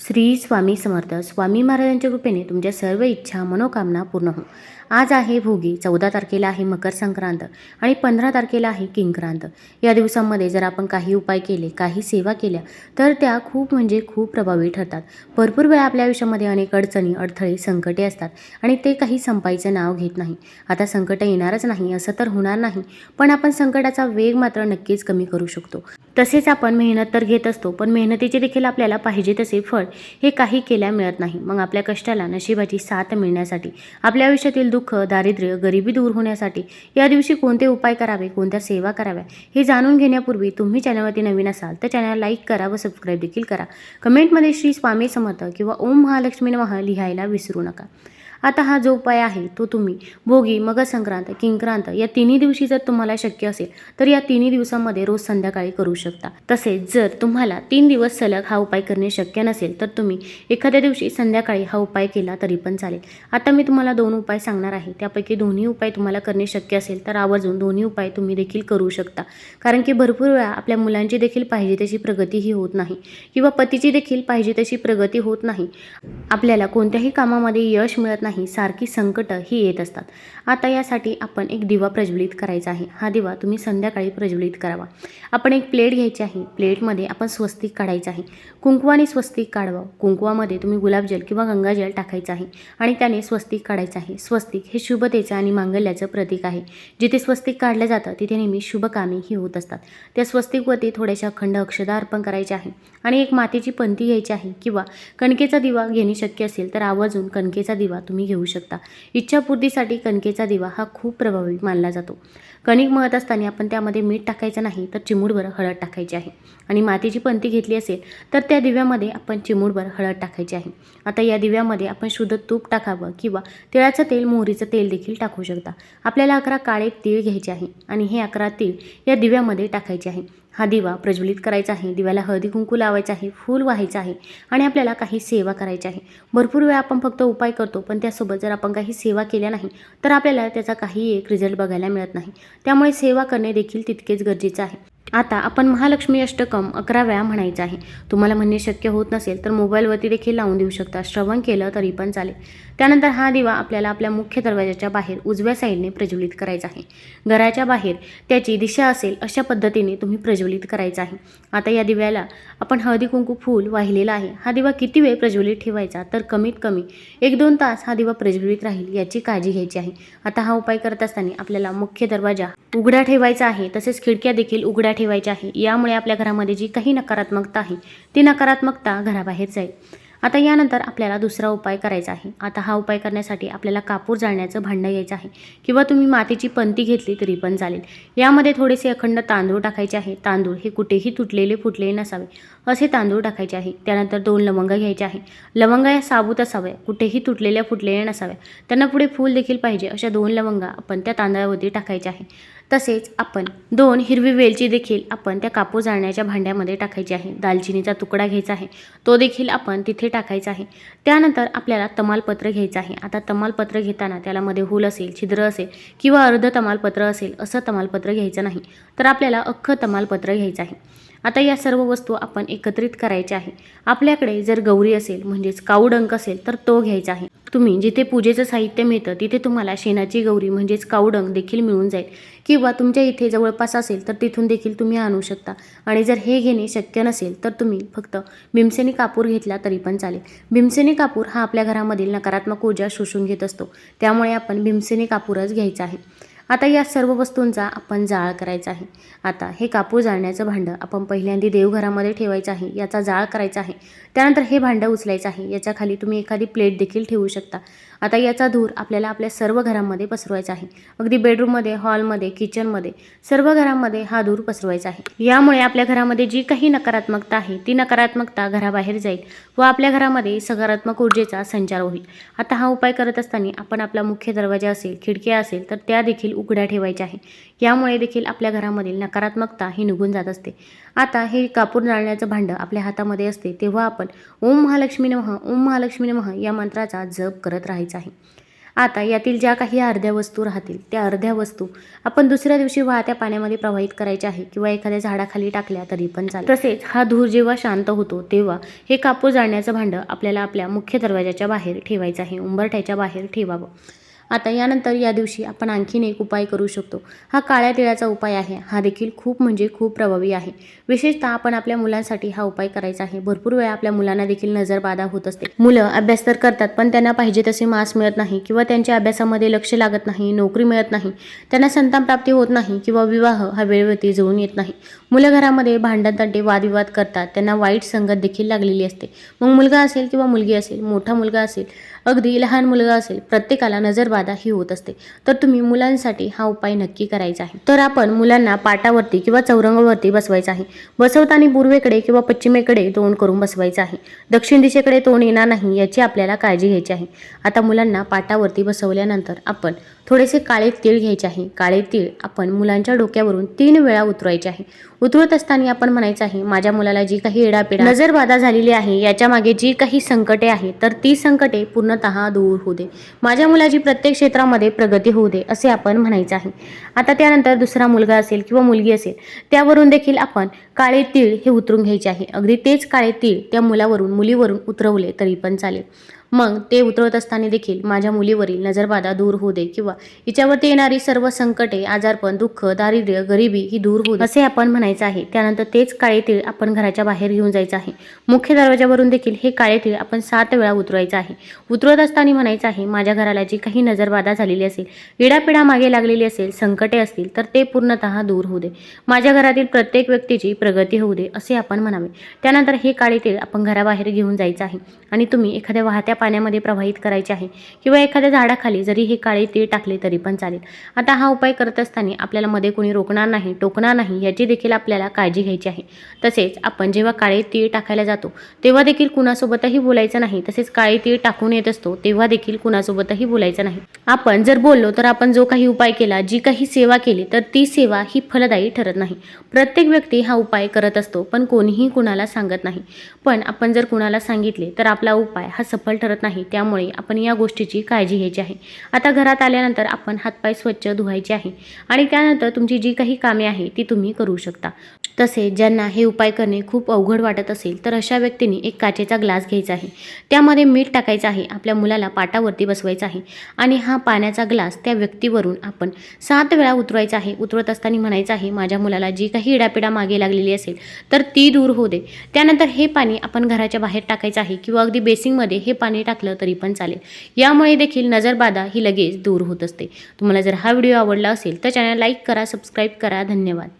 श्री स्वामी समर्थ. स्वामी महाराजांच्या कृपेने तुमच्या सर्व इच्छा मनोकामना पूर्ण हो. आज आहे भोगी चौदा तारखेला आहे मकर संक्रांत आणि पंधरा तारखेला आहे किंक्रांत. या दिवसांमध्ये जर आपण काही उपाय केले काही सेवा केल्या तर त्या खूप म्हणजे खूप प्रभावी ठरतात. भरपूर वेळा आपल्या आयुष्यामध्ये अनेक अडचणी अडथळे संकटे असतात आणि ते काही संपायचं नाव घेत नाही. आता संकट येणारच नाही असं तर होणार नाही पण आपण संकटाचा वेग मात्र नक्कीच कमी करू शकतो. तसेच आपण मेहनत तर घेत असतो पण मेहनतीचे देखील आपल्याला पाहिजे तसे फळ हे काही केल्या मिळत नाही. मग आपल्या कष्टाला नशिबाची साथ मिळण्यासाठी आपल्या आयुष्यातील दुःख दारिद्र्य गरिबी दूर होण्यासाठी या दिवशी कोणते उपाय करावे कोणत्या सेवा कराव्या हे जाणून घेण्यापूर्वी तुम्ही चॅनलवरती नवीन असाल तर चॅनल लाईक करा व सबस्क्राईब देखील करा. कमेंटमध्ये श्री स्वामी समर्थ किंवा ओम महालक्ष्मी नमः लिहायला विसरू नका. आता हा जो उपाय आहे तो तुम्ही भोगी मकर संक्रांत किंक्रांत या तिन्ही दिवशी जर तुम्हाला शक्य असेल तर या तिन्ही दिवसांमध्ये रोज संध्याकाळी करू शकता. तसेच जर तुम्हाला तीन दिवस सलग हा उपाय करणे शक्य नसेल तर तुम्ही एखाद्या दिवशी संध्याकाळी हा उपाय केला तरी पण चालेल. आता मी तुम्हाला दोन उपाय सांगणार आहे. त्यापैकी दोन्ही उपाय तुम्हाला करणे शक्य असेल तर आवर्जून दोन्ही उपाय तुम्ही देखील करू शकता. कारण की भरपूर वेळा आपल्या मुलांची देखील पाहिजे तशी प्रगतीही होत नाही किंवा पतीची देखील पाहिजे तशी प्रगती होत नाही. आपल्याला कोणत्याही कामामध्ये यश मिळत नाही. सारखी संकटं ही येत असतात. आता यासाठी आपण एक दिवा प्रज्वलित करायचा आहे. हा दिवा तुम्ही संध्याकाळी प्रज्वलित करावा. आपण एक प्लेट घ्यायची आहे. प्लेटमध्ये आपण स्वस्तिक काढायचं आहे. कुंकवाने स्वस्तिक काढवा. कुंकवामध्ये तुम्ही गुलाबजल किंवा गंगाजल टाकायचं आहे आणि त्याने स्वस्तिक काढायचं आहे. स्वस्तिक हे शुभतेचं आणि मांगल्याचं प्रतीक आहे. जिथे स्वस्तिक काढलं जातं तिथे नेहमी शुभकामे ही होत असतात. त्या स्वस्तिकवरती थोड्याशा अखंड अक्षदा अर्पण करायचे आहे आणि एक मातीची पंथी घ्यायची आहे किंवा कणकेचा दिवा घेणे शक्य असेल तर आवर्जून कणकेचा दिवा तुम्ही घेऊ शकता. इच्छापूर्तीसाठी कणकेचा दिवा हा खूप प्रभावी मानला जातो. कणिक मळत असताना आपण त्यामध्ये मीठ टाकायचं नाही तर चिमूडभर हळद टाकायची आहे. आणि मातीची पंती घेतली असेल तर त्या दिव्यामध्ये आपण चिमूडभर हळद टाकायची आहे. आता या दिव्यामध्ये आपण शुद्ध तूप टाकावं किंवा तिळाचं तेल मोहरीचं तेल देखील टाकू शकता. आपल्याला अकरा काळे तीळ घ्यायचे आहे आणि हे अकरा तीळ या दिव्यामध्ये टाकायचे आहे. हा दिवा प्रज्वलित करायचा आहे दिव्याला हळदी कुंकू लावायचं आहे फूल व्हायचं आहे आणि आपल्याला काही सेवा करायची आहे. भरपूर वेळा आपण फक्त उपाय करतो पण त्यासोबत जर आपण काही सेवा केल्या नाही तर आपल्याला त्याचा काही एक रिझल्ट बघायला मिळत नाही. त्यामुळे सेवा करणे देखील तितकेच गरजेचं आहे. आता आपण महालक्ष्मी अष्टकम अकरा वेळा म्हणायचं आहे. तुम्हाला म्हणणे शक्य होत नसेल तर मोबाईलवरती देखील लावून देऊ शकता. श्रवण केलं तरी पण चालेल. त्यानंतर हा दिवा आपल्याला आपल्या मुख्य दरवाजाच्या बाहेर उजव्या साईडने प्रज्वलित करायचा आहे. घराच्या बाहेर त्याची दिशा असेल अशा पद्धतीने तुम्ही प्रज्वलित करायचा आहे. आता या दिव्याला आपण हळदी कुंकू फूल वाहिलेला आहे. हा दिवा किती वेळ प्रज्वलित ठेवायचा तर कमीत कमी एक दोन तास हा दिवा प्रज्वलित राहील याची काळजी घ्यायची आहे. आता हा उपाय करत असताना आपल्याला मुख्य दरवाजा उघडा ठेवायचा आहे. तसेच खिडक्या देखील उघड्या ठेवायच्या आहे. यामुळे आपल्या घरामध्ये जी काही नकारात्मकता आहे ती नकारात्मकता घराबाहेर जाईल आता यानंतर आपल्याला दुसरा उपाय करायचा आहे. आता हा उपाय करण्यासाठी आपल्याला कापूर जाळण्याचं भांडं घ्यायचं आहे. किंवा तुम्ही मातीची पंती घेतली तरी पण चालेल. यामध्ये थोडेसे अखंड तांदूळ टाकायचे आहे. तांदूळ हे कुठेही तुटलेले फुटलेले नसावे. असे तांदूळ टाकायचे आहे. त्यानंतर दोन लवंग घ्यायचे आहे. लवंग या साबूत असाव्या. कुठेही तुटलेल्या फुटलेल्या नसाव्या. त्यांना पुढे फूल देखील पाहिजे. अशा दोन लवंगा आपण त्या तांदळावरती टाकायच्या आहे. तसेच आपण दोन हिरवी वेलची देखील आपण त्या कापूस जाळण्याच्या भांड्यामध्ये टाकायची आहे. दालचिनीचा तुकडा घ्यायचा आहे. तो देखील आपण तिथे टाकायचा आहे. त्यानंतर आपल्याला तमालपत्र घ्यायचं आहे. आता तमालपत्र घेताना त्याला मध्ये हुल असेल छिद्र असेल किंवा अर्ध तमालपत्र असेल असं तमालपत्र घ्यायचं नाही. तर आपल्याला अख्खं तमालपत्र घ्यायचं आहे. आता या सर्व वस्तू आपण एकत्रित करायच्या आहे. आपल्याकडे जर गौरी असेल म्हणजेच काऊडंक असेल तर तो घ्यायचा आहे. तुम्ही जिथे पूजेचं साहित्य मिळतं तिथे तुम्हाला शेणाची गौरी म्हणजेच कावडंग देखील मिळून जाईल. किंवा तुमच्या इथे जवळपास असेल तर तिथून देखील तुम्ही आणू शकता. आणि जर हे घेणे शक्य नसेल तर तुम्ही फक्त भीमसेनी कापूर घेतला तरी पण चालेल. भीमसेनी कापूर हा आपल्या घरामधील नकारात्मक ऊर्जा शोषून घेत असतो. त्यामुळे आपण भीमसेनी कापूरच घ्यायचा आहे. आता या सर्व वस्तूंचा आपण जाळ करायचा आहे. आता हे कापूर जाळण्याचं भांडं आपण पहिल्यांदा देवघरामध्ये ठेवायचं आहे याचा जाळ करायचा आहे. त्यानंतर हे भांडं उचलायचं आहे. याच्या खाली तुम्ही एखादी प्लेट देखील ठेवू शकता. आता याचा धूर आपल्याला आपल्या सर्व घरांमध्ये पसरवायचा आहे. अगदी बेडरूममध्ये हॉलमध्ये किचनमध्ये सर्व घरांमध्ये हा धूर पसरवायचा आहे. यामुळे आपल्या घरामध्ये जी काही नकारात्मकता आहे ती नकारात्मकता घराबाहेर जाईल व आपल्या घरामध्ये सकारात्मक ऊर्जेचा संचार होईल. आता हा उपाय करत असताना आपण आपला मुख्य दरवाजा असेल खिडक्या असेल तर त्या देखील उघड्या ठेवायच्या आहे. यामुळे देखील आपल्या घरामधील नकारात्मकता ही निघून जात असते. आता हे कापूर जाळण्याचं भांडं आपल्या हातामध्ये असते तेव्हा आपण ओम महालक्ष्मी नमः ओम महालक्ष्मी नमः या मंत्राचा जप करत राहायचा आहे. आता यातील ज्या काही अर्ध्या वस्तू राहतील त्या अर्ध्या वस्तू आपण दुसऱ्या दिवशी वाहत्या पाण्यामध्ये प्रवाहित करायच्या आहे किंवा एखाद्या झाडाखाली टाकल्या तरी पण चालेल. तसेच हा धूर जेव्हा शांत होतो तेव्हा हे कापूर जाळण्याचं भांडं आपल्याला आपल्या मुख्य दरवाजाच्या बाहेर ठेवायचं आहे उंबरठ्याच्या बाहेर ठेवावं. आता यानंतर या दिवशी आपण आणखीन एक उपाय करू शकतो. हा काळ्या तिळाचा उपाय आहे. हा देखील खूप म्हणजे खूप प्रभावी आहे. विशेषतः आपण आपल्या मुलांसाठी हा उपाय करायचा आहे. भरपूर वेळा आपल्या मुलांना देखील नजरबाधा होत असते. मुलं अभ्यास तर करतात पण त्यांना पाहिजे तसे मार्क्स मिळत नाही किंवा त्यांच्या अभ्यासामध्ये लक्ष लागत नाही नोकरी मिळत नाही. त्यांना संतान प्राप्ती होत नाही किंवा विवाह हा वेळेवरती जुळून येत नाही. मुलं घरामध्ये भांडण तंटे वादविवाद करतात. त्यांना वाईट संगत देखील लागलेली असते. मग मुलगा असेल किंवा मुलगी असेल मोठा मुलगा असेल अगदी लहान मुलगा असेल प्रत्येकाला नजरबाधा ही होत असते. तर तुम्ही मुलांसाठी हा उपाय नक्की करायचा आहे. तर आपण मुलांना पाटावरती किंवा चौरंगावरती बसवायचं आहे. बसवताना पूर्वेकडे किंवा पश्चिमेकडे तोंड करून बसवायचं आहे. दक्षिण दिशेकडे तोंड येणार नाही याची आपल्याला काळजी घ्यायची आहे. आता मुलांना पाटावरती बसवल्यानंतर आपण थोडेसे काळे तीळ घ्यायचे आहे. काळे तीळ आपण मुलांच्या डोक्यावरून तीन वेळा उतरवायचे आहे. उतरवत असताना आपण म्हणायचं आहे माझ्या मुलाला जी काही एडापिडा नजरबाधा झालेली आहे याच्या मागे जी काही संकटे आहेत तर ती संकटे पूर्णतः दूर होऊ दे. माझ्या मुलाची प्रत्येक क्षेत्रामध्ये प्रगती होऊ दे असे आपण म्हणायचं आहे. आता त्यानंतर दुसरा मुलगा असेल किंवा मुलगी असेल त्यावरून देखील आपण काळे तीळ हे उतरून घ्यायचे आहे. अगदी तेच काळे तीळ त्या मुलावरून मुलीवरून उतरवले तरी पण चालेल. मग ते उतरवत असताना देखील माझ्या मुलीवरील नजरबाधा दूर होऊ दे किंवा हिच्यावरती येणारी सर्व संकटे आजारपण दुःख दारिद्र्य गरिबी ही दूर होऊ असे आपण म्हणायचं आहे. त्यानंतर तेच काळे तीळ आपण घराच्या बाहेर घेऊन जायचं आहे. मुख्य दरवाजावरून देखील हे काळे तीळ आपण सात वेळा उतरवायचं आहे. उतरवत असताना म्हणायचं आहे माझ्या घराला जी काही नजरबाधा झालेली असेल इडापिडा मागे लागलेली असेल संकटे असतील तर ते पूर्णतः दूर होऊ दे. माझ्या घरातील प्रत्येक व्यक्तीची प्रगती होऊ दे असे आपण म्हणावे. त्यानंतर हे काळे तीळ आपण घराबाहेर घेऊन जायचं आहे. आणि तुम्ही एखाद्या वाहत्या पाण्यामध्ये प्रवाहित करायचे आहे. किंवा एखाद्या झाडाखाली जरी हे काळे तीळ टाकले तरी पण चालेल. आता हा उपाय करत असताना आपल्याला मध्ये कोणी रोखणार नाही टोकणार नाही याची देखील आपल्याला काळजी घ्यायची आहे. तसेच आपण जेव्हा काळे तीळ टाकायला जातो तेव्हा देखील कुणासोबतही बोलायचं नाही. तसेच काळे तीळ टाकून येत असतो तेव्हा देखील कुणासोबतही बोलायचं नाही. आपण जर बोललो तर आपण जो काही उपाय केला जी काही सेवा केली तर ती सेवा ही फलदायी ठरत नाही. प्रत्येक व्यक्ती हा उपाय करत असतो पण कोणीही कुणाला सांगत नाही. पण आपण जर कुणाला सांगितले तर आपला उपाय हा सफल ठरत नाही त्यामुळे आपण या गोष्टीची काळजी घ्यायची आहे. आता घरात आल्यानंतर आपण हातपाय स्वच्छ धुवायचे आहे आणि त्यानंतर तुमची जी काही कामे आहे ती तुम्ही करू शकता. तसेच ज्यांना हे उपाय करणे खूप अवघड वाटत असेल तर अशा व्यक्तींनी एक काचेचा ग्लास घ्यायचा आहे. त्यामध्ये मीठ टाकायचं आहे आपल्या मुलाला पाटावरती बसवायचं आहे आणि हा पाण्याचा ग्लास त्या व्यक्तीवरून आपण सात वेळा उतरवायचा आहे. उतरवत असताना म्हणायचं आहे माझ्या मुलाला जी काही इडापिडा मागे लागलेली असेल तर ती दूर होऊ दे. त्यानंतर हे पाणी आपण घराच्या बाहेर टाकायचं आहे किंवा अगदी बेसिंगमध्ये हे पाणी टाकलं तरी पण चालेल. यामुळे देखील नजरबाधा ही लगेच दूर होत असते. तुम्हाला जर हा व्हिडिओ आवडला असेल तर चॅनल लाईक करा सबस्क्राईब करा. धन्यवाद.